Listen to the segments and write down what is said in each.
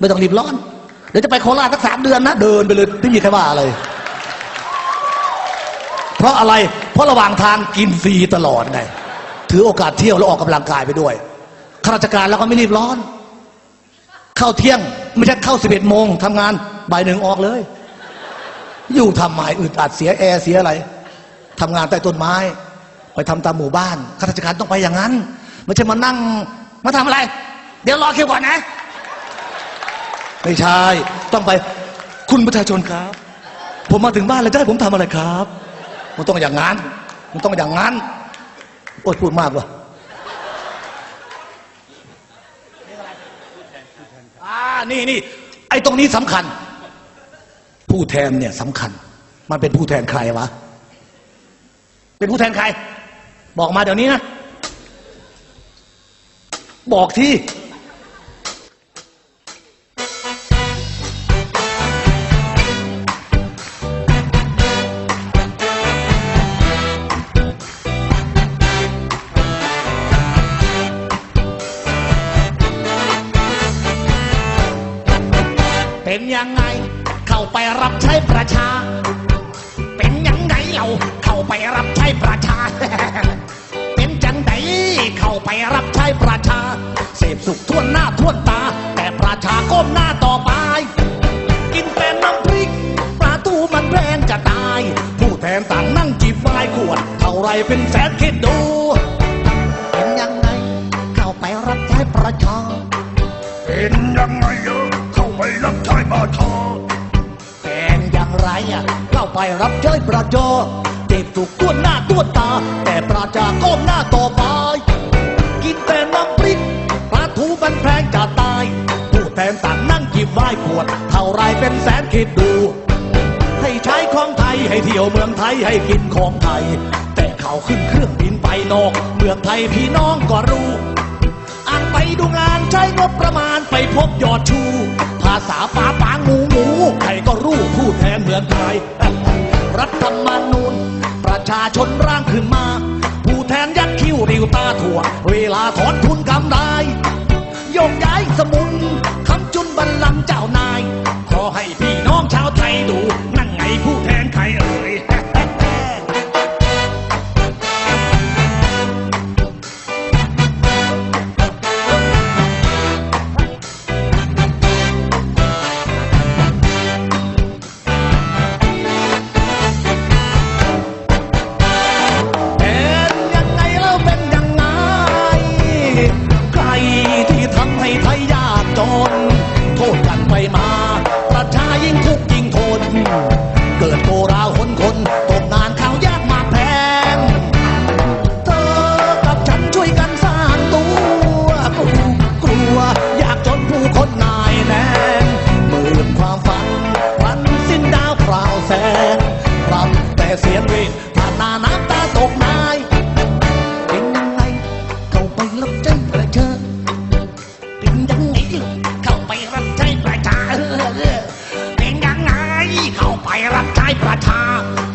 ไม่ต้องรีบร้อน เดี๋ยวจะไปโคราชสักสามเดือนนะ เดินไปเลยไม่มีใครว่าอะไร เพราะอะไร เพราะระหว่างทางกินฟรีตลอดไง ถือโอกาสเที่ยวแล้วออกกำลังกายไปด้วย ข้าราชการแล้วก็ไม่รีบร้อน เข้าเที่ยงไม่ใช่เข้าสิบเอ็ดโมงทำงานบ่ายหนึ่งออกเลย อยู่ทำไมอึดอัดเสียแอร์เสียอะไรทำงานใต้ต้นไม้ ไปทำตามหมู่บ้านข้าราชการต้องไปอย่างนั้น ไม่ใช่มานั่งมาทำอะไร เดี๋ยวรอคิวก่อนนะ ไม่ใช่ ต้องไป คุณประชาชนครับ ผมมาถึงบ้านแล้วจะให้ผมทำอะไรครับ มันต้องอย่างนั้น มันต้องอย่างนั้น โอ๊ยพูดมากว่ะอ่านี่นี่ไอ้ตรงนี้สำคัญ ผู้แทนเนี่ยสำคัญ มันเป็นผู้แทนใครวะ เป็นผู้แทนใคร บอกมาเดี๋ยวนี้นะ บอกที่ เป็นยังไง เข้าไปรับใช้ประชา เป็นยังไงเราเข้าไปรับใช้ประชา เป็นจังไดเข้าไปรับใช้ประชา เสพสุขทั่วหน้าทั่วตา แต่ประชาก้มหน้าต่อไป กินแต่น้ำพริกปลาทูมันแพงจะตาย ผู้แทนต่างนั่งจีบไฟขวด เท่าไรเป็นแสนคิดดู เป็นยังไงเข้าไปรับใช้ประชา เป็นยังไง รับใช้ประชาเป็นอย่างไรอะเข้าไปรับใช้ประชาเจ็บถูกตัวนหน้าตัวนตา แต่ประชาก้มหน้าต่อไป กินแต่น้ำพริกปลาทูมันแพงจะตาย ผู้แทนต่างนั่งกินไม้ขวด เท่าไรเป็นแสนคิดดู ให้ใช้ของไทยให้เที่ยวเมืองไทยให้กินของไทย แต่เขาขึ้นเครื่องบินไปนอก เมืองไทยพี่น้องก็รู้อ่านไปดูงานใช้งบประมาณไปพบยอดชู ภาษาป่า มือนใคร รัฐธรรมนูญ ประชาชนร่างขึ้นมา ผู้แทนยัดคิ้วริวตาถั่ว เวลาถอนทุนกำไรโยกย้ายสมุนคำจุนบัลลังก์เจ้านาย ขอให้พี่น้องชาวไทยดู นั่งไงผู้แทนใคร เสียงเวทผ่านหน้าน้ำตาตกนายเป็นยังไงเข้าไปรับใช้ประชาเป็นยังไงเข้าไปรับใช้ประชาเออเป็นยังไงเข้าไปรับใช้ประชา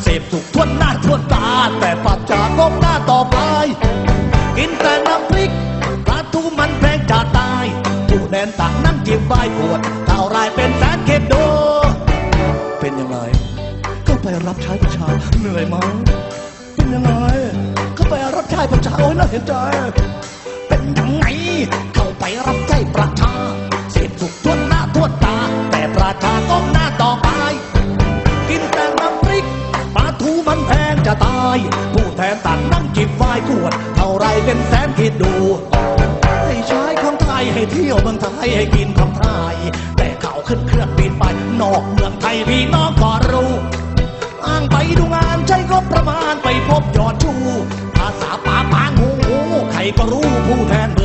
เสพสุขทั่วหน้าทั่วตา แต่ปัจจากมหน้าต่อไปกินแต่น้ำพริกปลาทูมันแพงจะตายผู้แดนต่างนั่งกินใบขวด ไปรับใช้ประชาเหนื่อยไหมเป็นยังไงก็ไปรับใช้ประชาโอ้ยน่าเห็นใจ เป็นยังไงเข้าไปรับใช้ประชาเสพสุขทั่วหน้าทั่วตา แต่ประชาก้มหน้าต่อไป กินแต่น้ำพริกปลาทูมันแพงจะตาย ผู้แทนต่างนั่งจิบไฟขวด เท่าไรเป็นแสนคิดดูให้ใช้ของไทยให้เที่ยวเมืองไทยให้กินของไทยแต่เขาขึ้นเครื่องบินไปนอกเมืองไทยพี่น้องก็รู้างไปดูงานใช้งบประมาณไปพบยอดชูภาษาป่าปางูงูใครก็รู้ผู้แทน